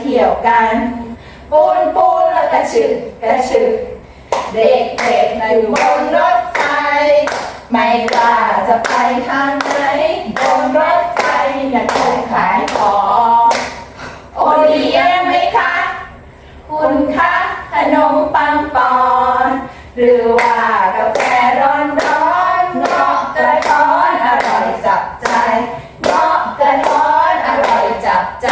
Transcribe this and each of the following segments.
เที่ยวกัน ปูนปูนแล้วกระชึกกระชึก เด็กเด็กๆอยู่บนรถไฟ ไม่กล้าจะไปทางไหนบนรถไฟอยาคงขายของ โอเดียงไหมคะ คุณคะขนมปังปอน หรือว่ากาแฟร้อนร้อนๆเงาะกระท้อนอร่อยจับใจเงาะกระท้อนอร่อยจับใจ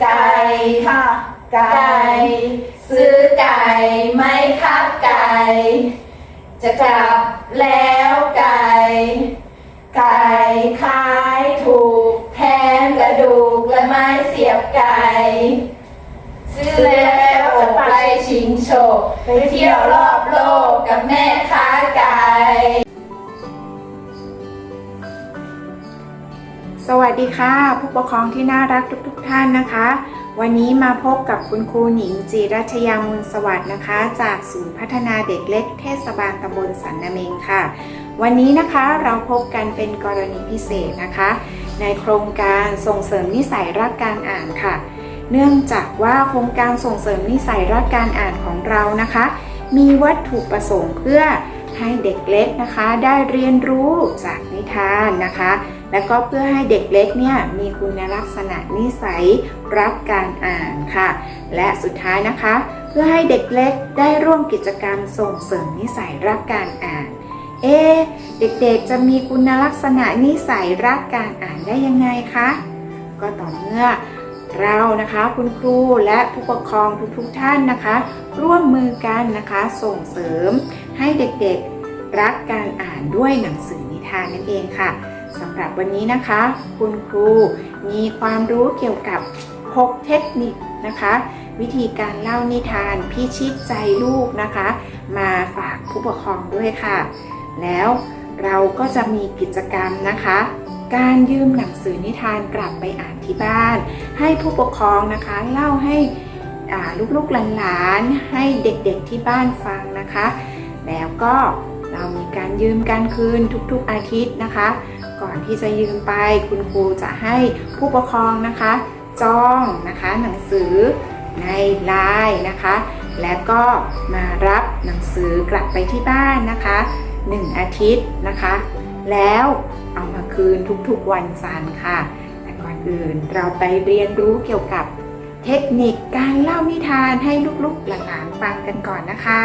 ไก่ค่ะไก่ ซื้อไก่ไหมครับไก่ จะกลับแล้วไก่ ไก่คายถูกแทนกระดูกและไม้เสียบไก่ซื้อแล้วจะไปชิงโชคไปเที่ยวรอบโลกกับแม่ค้าไก่ สวัสดีค่ะ ผู้ปกครองที่น่ารักทุกๆทท่านนะคะ วันนี้มาพบกับคุณครูหนิงจีรัชยามุลสวัสดิ์นะคะ จากศูนย์พัฒนาเด็กเล็กเทศบาลตำบลสันนาเมงค่ะ วันนี้นะคะเราพบกันเป็นกรณีพิเศษนะคะ ในโครงการส่งเสริมนิสัยรักการอ่านค่ะ เนื่องจากว่าโครงการส่งเสริมนิสัยรักการอ่านของเรานะคะ มีวัตถุประสงค์เพื่อให้เด็กเล็กนะคะ ได้เรียนรู้จากนิทานนะคะ และก็เพื่อให้เด็กเล็กเนี่ยมีคุณลักษณะนิสัยรักการอ่านค่ะ และสุดท้ายนะคะ เพื่อให้เด็กเล็กได้ร่วมกิจกรรมส่งเสริมนิสัยรักการอ่านเอะเด็กๆจะมีคุณลักษณะนิสัยรักการอ่านได้ยังไงคะก็ต่อเมื่อเรานะคะคุณครูและผู้ปกครองทุกๆท่านนะคะ ร่วมมือกันนะคะส่งเสริมให้เด็กๆรักการอ่านด้วยหนังสือนิทานนั่นเองค่ะ สำหรับวันนี้นะคะ คุณครูมีความรู้เกี่ยวกับ 6 เทคนิคนะคะ วิธีการเล่านิทานพิชิตใจลูกนะคะ มาฝากผู้ปกครองด้วยค่ะ แล้วเราก็จะมีกิจกรรมนะคะ การยืมหนังสือนิทานกลับไปอ่านที่บ้าน ให้ผู้ปกครองนะคะเล่าให้ลูกๆหลานๆให้เด็กๆที่บ้านฟังนะคะ แล้วก็เรามีการยืมการคืนทุกๆอาทิตย์นะคะ ก่อนที่จะยืมไป คุณครูจะให้ผู้ปกครองนะคะ จองนะคะหนังสือในไลน์นะคะ และก็มารับหนังสือกลับไปที่บ้านนะคะ 1 อาทิตย์นะคะ แล้วเอามาคืนทุกๆวันจันทร์ค่ะ แต่ก่อนอื่นเราไปเรียนรู้เกี่ยวกับเทคนิคการเล่านิทานให้ลูกๆหลานๆฟังกันก่อนนะคะ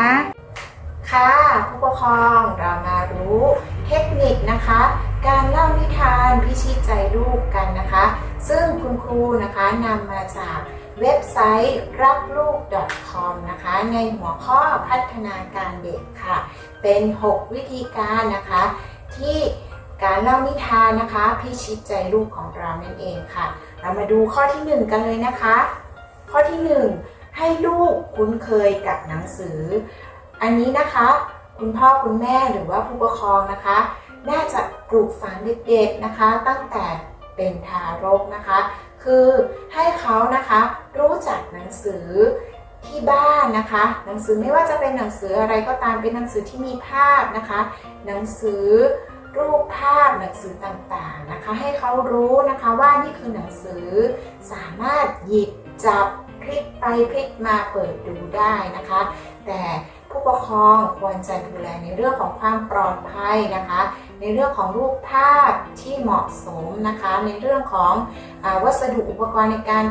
ค่ะผู้ปกครองเรามารู้เทคนิคนะคะ การเล่านิทานพิชิตใจลูกกันนะคะ ซึ่งคุณครูนะคะนำมาจากเว็บไซต์รักลูก .com นะคะ ในหัวข้อพัฒนาการเด็กค่ะ เป็น 6 วิธีการนะคะ ที่การเล่านิทานนะคะ พิชิตใจลูกของเรานั่นเองค่ะ เรามาดูข้อที่ 1 กันเลยนะคะ ข้อที่ 1 ให้ลูกคุ้นเคยกับหนังสือ อันนี้นะคะ คุณพ่อคุณแม่หรือว่าผู้ปกครองนะคะ น่าจะปลูกฝังเด็กๆนะคะ ตั้งแต่เป็นทารกนะคะ คือให้เขานะคะรู้จักหนังสือที่บ้านนะคะ หนังสือไม่ว่าจะเป็นหนังสืออะไรก็ตามเป็นหนังสือที่มีภาพนะคะ หนังสือรูปภาพหนังสือต่างๆนะคะ ให้เขารู้นะคะว่านี่คือหนังสือสามารถหยิบจับพลิกไปพลิกมาเปิดดูได้นะคะ แต่ผู้ปกครองควรจะดูแลในเรื่องของความปลอดภัยนะคะ ในเรื่องของรูปภาพที่เหมาะสมนะคะ ในเรื่องของอวัสดุอุปกรณ์ในการ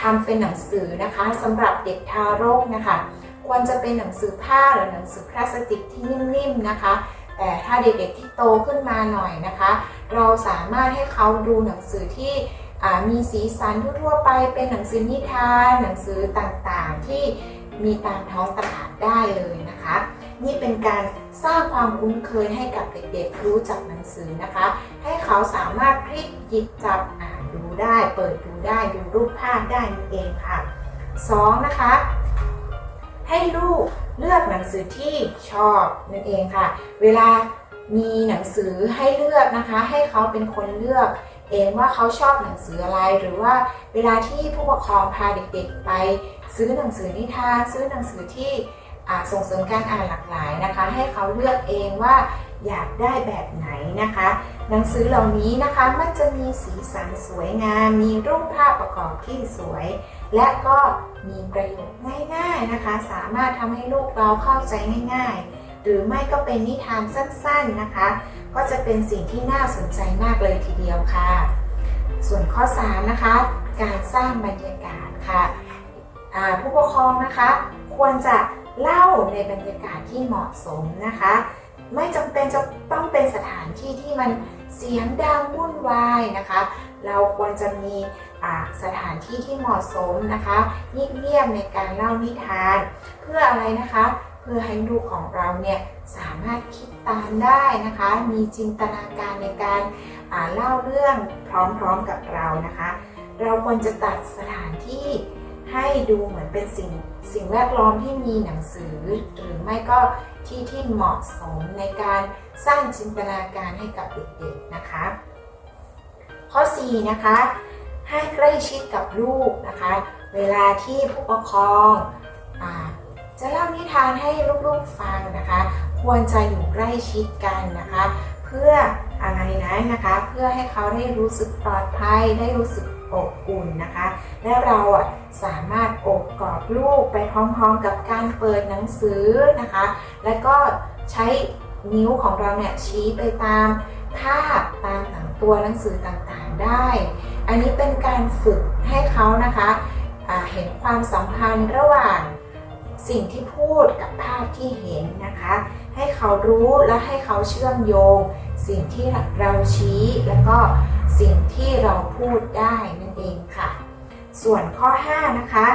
ทำเป็นหนังสือนะคะสำหรับเด็กทารกนะคะ ควรจะเป็นหนังสือผ้าหรือหนังสือพลาสติกที่นิ่มๆนะคะ แต่ถ้าเด็กๆที่โตขึ้นมาหน่อยนะคะ เราสามารถให้เขาดูหนังสือที่มีสีสันทั่วๆไปเป็นหนังสือนิทาน หนังสือต่างๆที่มีตามท้องตลาดได้เลยนะคะ นี่เป็นการสร้างความคุ้นเคยให้กับเด็กๆรู้จักหนังสือนะคะ ให้เขาสามารถพลิกหยิบจับอ่านดูได้ เปิดดูได้ดูรูปภาพได้นั่นเองค่ะสองนะคะ ให้ลูกเลือกหนังสือที่ชอบนั่นเองค่ะ เวลามีหนังสือให้เลือกนะคะ ให้เขาเป็นคนเลือกเองว่าเขาชอบหนังสืออะไรหรือว่าเวลาที่ผู้ปกครองพาเด็กๆ ไป ซื้อหนังสือนิทาน ซื้อหนังสือที่ ส่งเสริมการอ่านหลากหลายนะคะ ให้เขาเลือกเองว่าอยากได้แบบไหนนะคะ หนังสือเหล่านี้นะคะมันจะมีสีสันสวยงาม มีรูปภาพประกอบที่สวย และก็มีประโยชน์ง่ายๆนะคะ สามารถทำให้ลูกเราเข้าใจง่ายๆ หรือไม่ก็เป็นนิทานสั้นๆนะคะ ก็จะเป็นสิ่งที่น่าสนใจมากเลยทีเดียวค่ะ ส่วนข้อ3นะคะ การสร้างบรรยากาศค่ะผู้ปกครองนะคะ ควรจะเล่าในบรรยากาศที่เหมาะสมนะคะ ไม่จำเป็นจะต้องเป็นสถานที่ที่มันเสียงดังวุ่นวายนะคะ เราควรจะมีสถานที่ที่เหมาะสมนะคะเงียบๆในการเล่านิทาน เพื่ออะไรนะคะ เพื่อให้ลูกของเราเนี่ยสามารถคิดตามได้นะคะ มีจินตนาการในการเล่าเรื่องพร้อมๆกับเรานะคะ เราควรจะตัดสถานที่ ให้ดูเหมือนเป็นสิ่งสิ่งแวดล้อมที่มีหนังสือ หรือไม่ก็ที่ที่เหมาะสมในการสร้างจินตนาการให้กับเด็กๆนะคะ ข้อ 4 นะคะ ให้ใกล้ชิดกับลูกนะคะ เวลาที่ผู้ปกครองอจะเล่านิทานให้ลูกๆฟังนะคะ ควรจะอยู่ใกล้ชิดกันนะคะ เพื่ออะไรนะนะคะ เพื่อให้เขาได้รู้สึกปลอดภัยได้รู้สึก อบอุ่นนะคะ และเราอะสามารถอบกอดลูกไปพร้อมๆกับการเปิดหนังสือนะคะ และก็ใช้นิ้วของเราเนี่ยชี้ไปตามภาพตามหนังตัวหนังสือต่างๆได้ อันนี้เป็นการฝึกให้เขานะคะเห็นความสัมพันธ์ระหว่างสิ่งที่พูดกับภาพที่เห็นนะคะ ให้เขารู้และให้เขาเชื่อมโยง สิ่งที่เราชี้แล้วก็ สิ่งที่เราพูดได้นั่นเองค่ะ ส่วนข้อ 5 นะคะ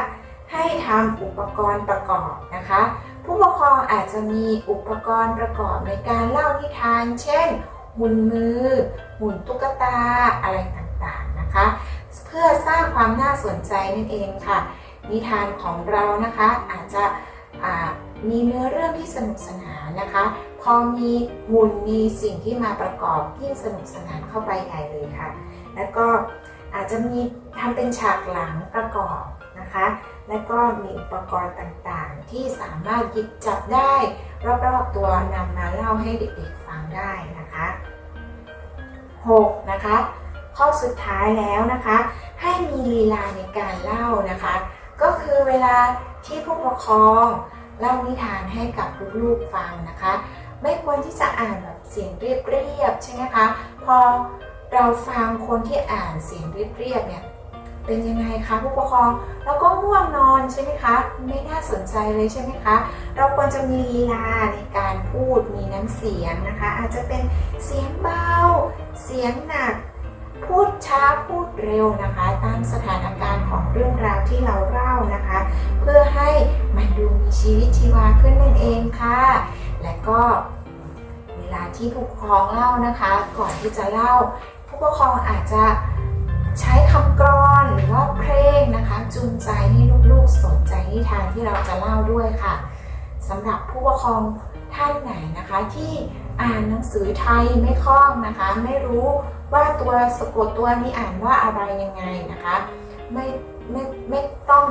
ให้ทำอุปกรณ์ประกอบนะคะ ผู้ปกครองอาจจะมีอุปกรณ์ประกอบในการเล่านิทาน เช่น หุ่นมือ หุ่นตุ๊กตาอะไรต่างๆนะคะ เพื่อสร้างความน่าสนใจนั่นเองค่ะ นิทานของเรานะคะอาจจะ มีเนื้อเรื่องที่สนุกสนานนะคะ พอมีหุ่นมีสิ่งที่มาประกอบยิ่งสนุกสนานเข้าไปใหญ่เลยค่ะ แล้วก็อาจจะมีทำเป็นฉากหลังประกอบนะคะ และก็มีอุปกรณ์ต่างๆ ที่สามารถหยิบจับได้รอบๆตัวนำมาเล่าให้เด็กๆฟังได้นะคะ 6. นะคะ ข้อสุดท้ายแล้วนะคะ ให้มีลีลาในการเล่านะคะ ก็คือเวลาที่ผู้ปกครอง เล่านิทานให้กับลูกๆฟังนะคะ ไม่ควรที่จะอ่านแบบเสียงเรียบๆใช่ไหมคะ พอเราฟังคนที่อ่านเสียงเรียบๆเนี่ยเป็นยังไงคะผู้ปกครองแล้วก็ง่วงนอนใช่ไหมคะ ไม่น่าสนใจเลยใช่ไหมคะ เราควรจะมีลีลาในการพูดมีน้ำเสียงนะคะ อาจจะเป็นเสียงเบา เสียงหนัก พูดช้าพูดเร็วนะคะ ตามสถานการณ์ของเรื่องราวที่เราเล่านะคะ ชีวิตชีวาขึ้นนั่นเองค่ะ และก็เวลาที่ผู้ปกครองเล่านะคะ ก่อนที่จะเล่า ผู้ปกครองอาจจะใช้คำกรอนหรือว่าเพลงนะคะ จูงใจให้ลูกๆสนใจนิทานที่เราจะเล่าด้วยค่ะสำหรับผู้ปกครองท่านไหนนะคะที่อ่านหนังสือไทยไม่คล่องนะคะ ไม่รู้ว่าตัวสะกดตัวนี้อ่านว่าอะไรยังไงนะคะ ไม่ไม่ไม่ต้อง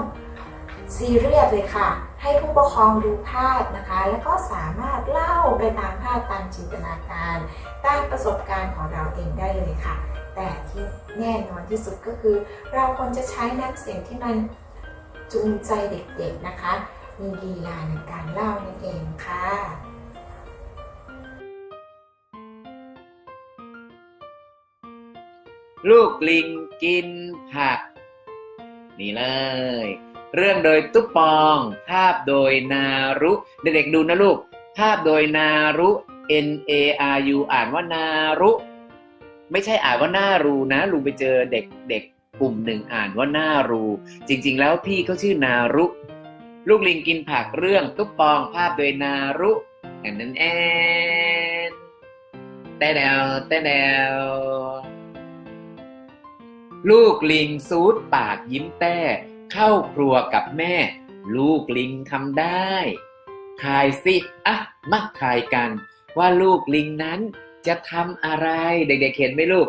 ซีเรียสเลยค่ะ ให้ผู้ปกครองดูภาพนะคะ แล้วก็สามารถเล่าไปตามภาพตามจินตนาการตามประสบการณ์ของเราเองได้เลยค่ะ แต่ที่แน่นอนที่สุดก็คือ เราควรจะใช้น้ำเสียงที่มันจูงใจเด็กๆนะคะ มีลีลาในการเล่านั่นเองค่ะลูกลิงกินผัก นี่เลย เรื่องโดยตุ๊ปปอง ภาพโดยนารุเด็กๆดูนะลูก ภาพโดยนารุ N A R U อ่านว่านารุ ไม่ใช่อ่านว่านารูนะลุงไปเจอเด็กเด็กกลุ่มหนึ่งอ่านว่านารู จริง ๆ แล้วพี่เขาชื่อนารุ ลูกลิงกินผักเรื่องตุ๊ปปองภาพโดยนารุแอนนั้นแอนแต่แนวแต่แนวลูกลิงซูดปากยิ้มแต้ เข้าครัวกับแม่ ลูกลิงทำได้คายสิอะมาคายกัน ว่าลูกลิงนั้นจะทำอะไร เด็กๆเห็นไหมลูก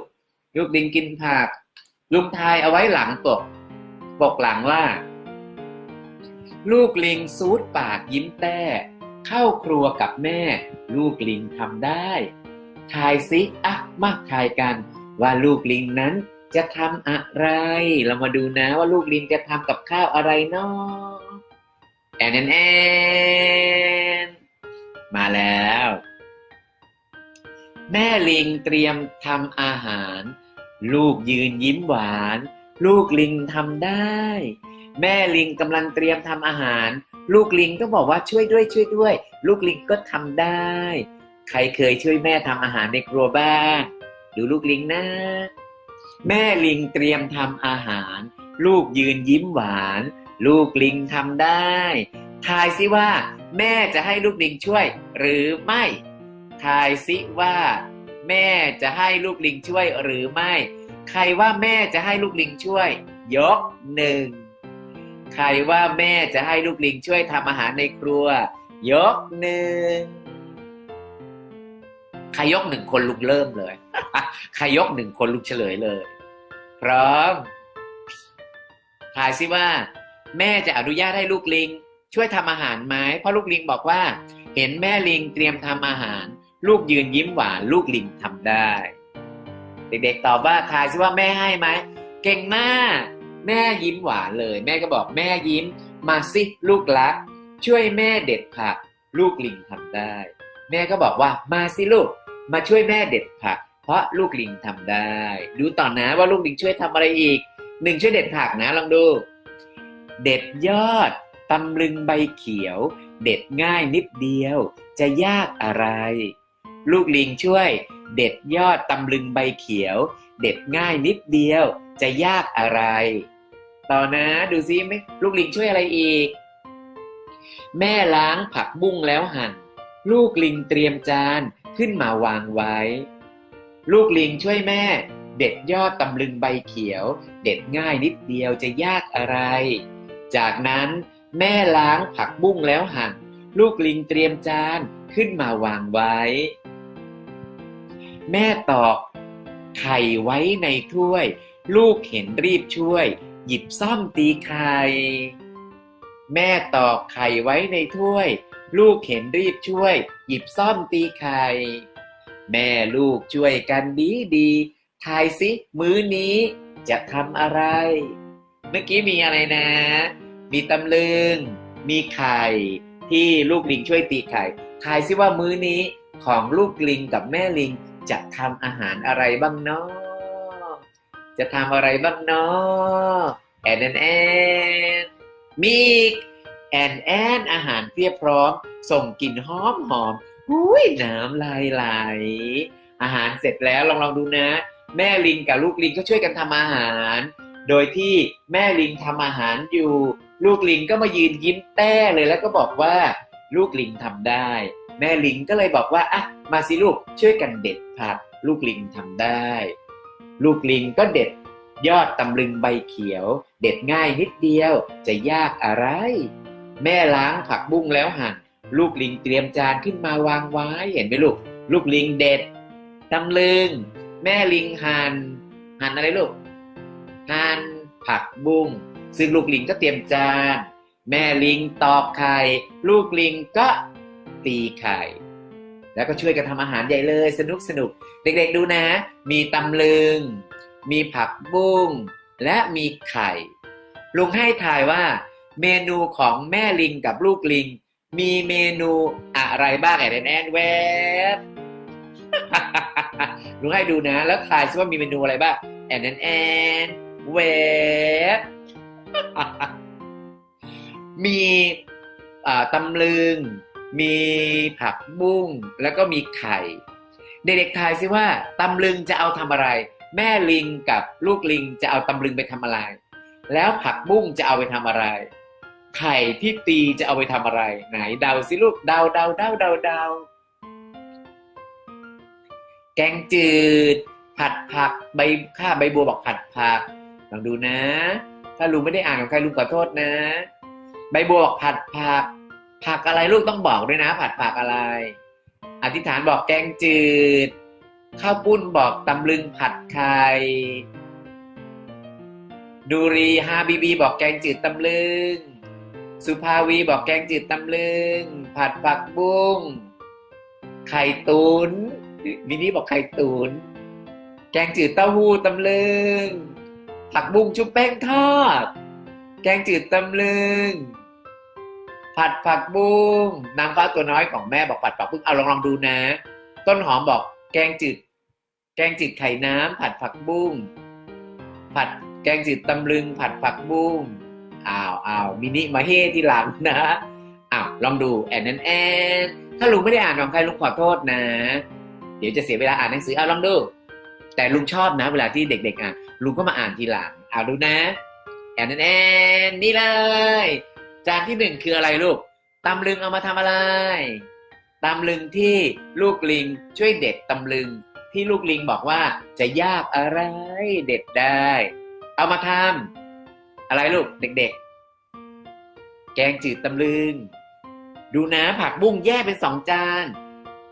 ลูกลิงกินผัก ลุงทายเอาไว้หลังปก ปกหลังว่า ลูกลิงซูดปากยิ้มแต้เข้าครัวกับแม่ ลูกลิงทำได้ทายซิอะมาทายกัน ว่าลูกลิงนั้น จะทำอะไร เรามาดูนะว่าลูกลิงจะทำกับข้าวอะไรเนาะแอนแอนแอนมาแล้ว แม่ลิงเตรียมทำอาหาร ลูกยืนยิ้มหวาน ลูกลิงทำได้ แม่ลิงกำลังเตรียมทำอาหาร ลูกลิงก็บอกว่าช่วยด้วยช่วยด้วย ลูกลิงก็ทำได้ ใครเคยช่วยแม่ทำอาหารในครัวบ้าง ดูลูกลิงนะ แม่ลิงเตรียมทำอาหาร ลูกยืนยิ้มหวาน ลูกลิงทำได้ ทายซิว่า แม่จะให้ลูกลิงช่วย หรือไม่ ทายซิว่า แม่จะให้ลูกลิงช่วยหรือไม่ ใครว่าแม่จะให้ลูกลิงช่วย ยกหนึ่งใครว่าแม่จะให้ลูกลิงช่วยทำอาหารในครัว ยกหนึ่งใครยกหนึ่งคนลุงเริ่มเลย ใครยกหนึ่งคนลุงเฉลยเลย พร้อมทายซิว่า แม่จะอนุญาตให้ลูกลิง ช่วยทำอาหารไหมเพราะลูกลิงบอกว่า เห็นแม่ลิงเตรียมทำอาหาร ลูกยืนยิ้มหวานลูกลิงทำได้ เด็กๆตอบว่าทายซิว่าแม่ให้ไหมเก่งมากแม่ยิ้มหวานเลย แม่ก็บอกแม่ยิ้ม มาสิลูกรัก ช่วยแม่เด็ดผัก ลูกลิงทำได้ แม่ก็บอกว่ามาสิลูก มาช่วยแม่เด็ดผัก เพราะลูกลิงทำได้ ดูต่อนะว่าลูกลิงช่วยทำอะไรอีกหนึ่งช่วยเด็ดผักนะลองดู เด็ดยอดตำลึงใบเขียว เด็ดง่ายนิดเดียว จะยากอะไร ลูกลิงช่วย เด็ดยอดตำลึงใบเขียว เด็ดง่ายนิดเดียว จะยากอะไร ต่อนะดูซิไหมลูกลิงช่วยอะไรอีก แม่ล้างผักบุ้งแล้วหั่น ลูกลิงเตรียมจานขึ้นมาวางไว้ ลูกลิงช่วยแม่ เด็ดยอดตำลึงใบเขียว เด็ดง่ายนิดเดียวจะยากอะไร จากนั้นแม่ล้างผักบุ้งแล้วหั่น ลูกลิงเตรียมจานขึ้นมาวางไว้ แม่ตอกไข่ไว้ในถ้วย ลูกเห็นรีบช่วย หยิบซ่อมตีไข่แม่ตอกไข่ไว้ในถ้วย ลูกเห็นรีบช่วย หยิบซ่อมตีไข่ แม่ลูกช่วยกันดีดีทายสิมื้อนี้จะทำอะไร เมื่อกี้มีอะไรนะ มีตำลึง มีไข่ ที่ลูกลิงช่วยตีไข่ ทายสิว่ามื้อนี้ของลูกลิงกับแม่ลิงจะทำอาหารอะไรบ้างเนาะจะทำอะไรบ้างเนาะแอนแอนแอนมีอีกแอนแอนอาหารเพียบพร้อม ส่งกลิ่นหอมหอม หุยน้ำลายไหล อาหารเสร็จแล้วลองลองดูนะ แม่ลิงกับลูกลิงก็ช่วยกันทำอาหาร โดยที่แม่ลิงทำอาหารอยู่ ลูกลิงก็มายืนยิ้มแต้เลยแล้วก็บอกว่าลูกลิงทำได้ แม่ลิงก็เลยบอกว่าอะมาสิลูกช่วยกันเด็ดผัก ลูกลิงทำได้ ลูกลิงก็เด็ด ยอดตำลึงใบเขียว เด็ดง่ายนิดเดียวจะยากอะไร แม่ล้างผักบุ้งแล้วหั่น ลูกลิงเตรียมจานขึ้นมาวางไว้เห็นไหมลูก ลูกลิงเด็ดตำลึง แม่ลิงหัน่นหั่นอะไรลูกหั่นผักบุ้งซึ่งลูกลิงก็เตรียมจาน แม่ลิงตอกไข่ลูกลิงก็ตีไข่ แล้วก็ช่วยกันทำอาหารใหญ่เลยสนุกสนุก เด็กๆดูนะ มีตำลึง มีผักบุ้งและมีไข่ ลุงให้ทายว่า เมนูของแม่ลิงกับลูกลิง มีเมนูอะไรบ้างแอนแอนแวบลุงให้ดูนะ แล้วทายซิว่ามีเมนูอะไรบ้างแอนแอนแอนแวบมีอ่าตำลึง มีผักบุ้ง แล้วก็มีไข่ เด็กๆทายซิว่าตำลึงจะเอาทำอะไร แม่ลิงกับลูกลิงจะเอาตำลึงไปทำอะไร แล้วผักบุ้งจะเอาไปทำอะไร ไข่ที่ตีจะเอาไปทำอะไร ไหนเดาสิลูกเดาเดาเดาเดาเดาแกงจืด ผัดผักใบข้าใบบัวบอกผัดผักลองดูนะ ถ้าลุงไม่ได้อ่านของใครลุงขอโทษนะ ใบบัวบอกผัดผัก ผักอะไรลูกต้องบอกด้วยนะ ผัดผักอะไร อธิษฐานบอกแกงจืด ข้าวปุ้นบอกตำลึงผัดไข่ดูรีฮาบีบีบอกแกงจืดตำลึง สุภาวีบอกแกงจืดตำลึง ผัดผักบุ้ง ไข่ตุนมินี่บอกไข่ตุน แกงจืดเต้าหู้ตำลึง ผักบุ้งชุบแป้งทอด แกงจืดตำลึง ผัดผักบุ้ง นางฟ้าตัวน้อยของแม่บอกผัดผักบุ้ง เอาลองลองดูนะ ต้นหอมบอก แกงจืด แกงจืดไข่น้ำผัดผักบุ้ง ผัดแกงจืดตำลึง ผัดผักบุ้ง อ้าวอ้าวมินิมาเฮที่หลังนะอ้าวลองดูแอนแอนแอนถ้าลุงไม่ได้อ่านของใครลุงขอโทษนะ เดี๋ยวจะเสียเวลาอ่านหนังสือเอาลองดู แต่ลุงชอบนะ เวลาที่เด็ก ๆ อ่านลุงก็มาอ่านทีหลังเอาดูนะ แอนแอนแอนนี่เลย จานที่หนึ่งคืออะไรลูกตำลึงเอามาทำอะไรตำลึงที่ลูกลิงช่วยเด็ดตำลึงที่ลูกลิงบอกว่าจะยากอะไรเด็ดได้ เอามาทำ อะไรลูกเด็ก ๆ แกงจืดตำลึง ดูนะผักบุ้งแยกเป็นสองจาน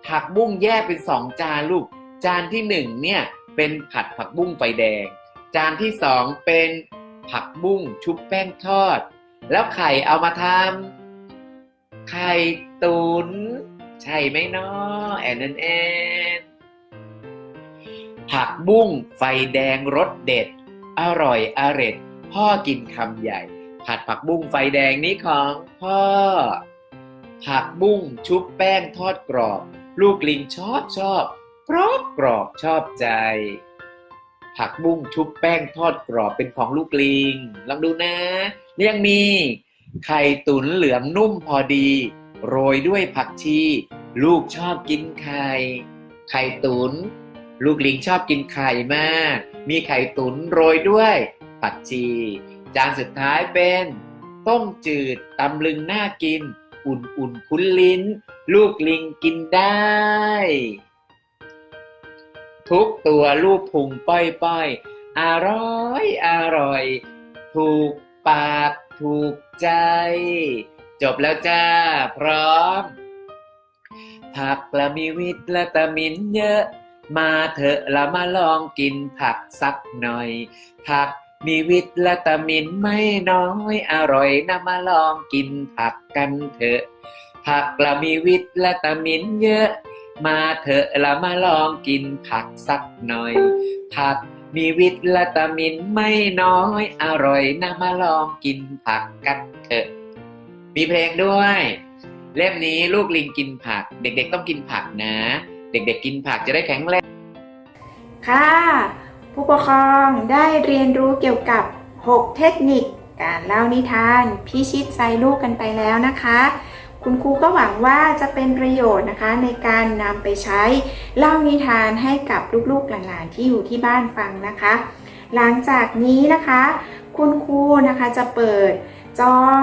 ผักบุ้งแยกเป็นสองจานลูก จานที่หนึ่งเนี่ยเป็นผัดผักบุ้งไฟแดง จานที่สองเป็นผักบุ้งชุบแป้งทอด แล้วไข่เอามาทำไข่ตุนใช่ไหมเนาะแอนแอนแอนผักบุ้งไฟแดงรสเด็ด อร่อยอร็ด พ่อกินคำใหญ่ ผัดผักบุ้งไฟแดงนี้ของพ่อ ผักบุ้งชุบแป้งทอดกรอบ ลูกลิงชอบชอบกรอบกรอบชอบใจ ผักบุ้งชุบแป้งทอดกรอบเป็นของลูกลิง ลองดูนะยังมี ไข่ตุ๋นเหลืองนุ่มพอดี โรยด้วยผักชี ลูกชอบกินไข่ ไข่ตุนลูกลิงชอบกินไข่มาก มีไข่ตุ๋นโรยด้วย ผักชี จานสุดท้ายเป็น ต้มจืดตำลึงน่ากิน อุ่นๆคุ้นลิ้น ลูกลิงกินได้ ทุกตัวลูกพุงป้อยป้อยๆอร่อยอร่อย ถูกปากถูกใจ จบแล้วจ้า พร้อม ผักละมีวิตามินเยอะมาเถอะละมาลองกินผักสักหน่อย ผัก มีวิตามินไม่น้อยอร่อยนะมาลองกินผักกันเถอะ ผักละมีวิตามินเยอะ มาเถอะละมาลองกินผักสักหน่อย ผักมีวิตามินไม่น้อยอร่อยนะมาลองกินผักกันเถอะ มีเพลงด้วย เล่มนี้ลูกลิงกินผัก เด็กๆต้องกินผักนะ เด็กๆกินผักจะได้แข็งแรงค่ะ ผู้ปกครองได้เรียนรู้เกี่ยวกับ 6 เทคนิค การเล่านิทานพิชิตใจลูกกันไปแล้วนะคะ คุณครูก็หวังว่าจะเป็นประโยชน์นะคะ ในการนำไปใช้เล่านิทานให้กับลูกๆหลานๆที่อยู่ที่บ้านฟังนะคะ หลังจากนี้นะคะ คุณครูนะคะจะเปิดจอง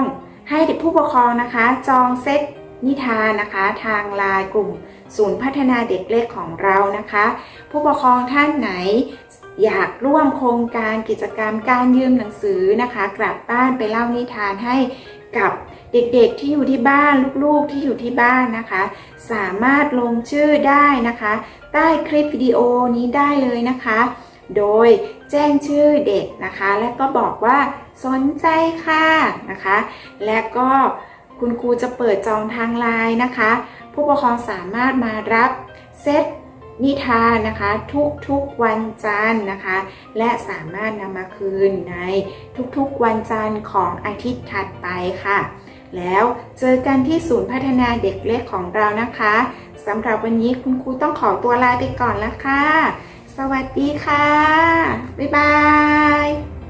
ให้ผู้ปกครองนะคะ จองเซตนิทานนะคะทางไลน์กลุ่มศูนย์พัฒนาเด็กเล็กของเรานะคะ ผู้ปกครองท่านไหน อยากร่วมโครงการกิจกรรมการยืมหนังสือนะคะ กลับบ้านไปเล่านิทานให้กับเด็กๆที่อยู่ที่บ้านลูกๆที่อยู่ที่บ้านนะคะ สามารถลงชื่อได้นะคะ ใต้คลิปวิดีโอนี้ได้เลยนะคะ โดยแจ้งชื่อเด็กนะคะ และก็บอกว่าสนใจค่ะนะคะ และก็คุณครูจะเปิดจองทางไลน์นะคะ ผู้ปกครองสามารถมารับเซต นิทานนะคะทุกๆวันจันทร์นะคะ และสามารถนำมาคืนในทุกๆวันจันทร์ของอาทิตย์ถัดไปค่ะ แล้วเจอกันที่ศูนย์พัฒนาเด็กเล็กของเรานะคะสำหรับวันนี้คุณครูต้องขอตัวลาไปก่อนแล้วค่ะ สวัสดีค่ะ บ๊ายบาย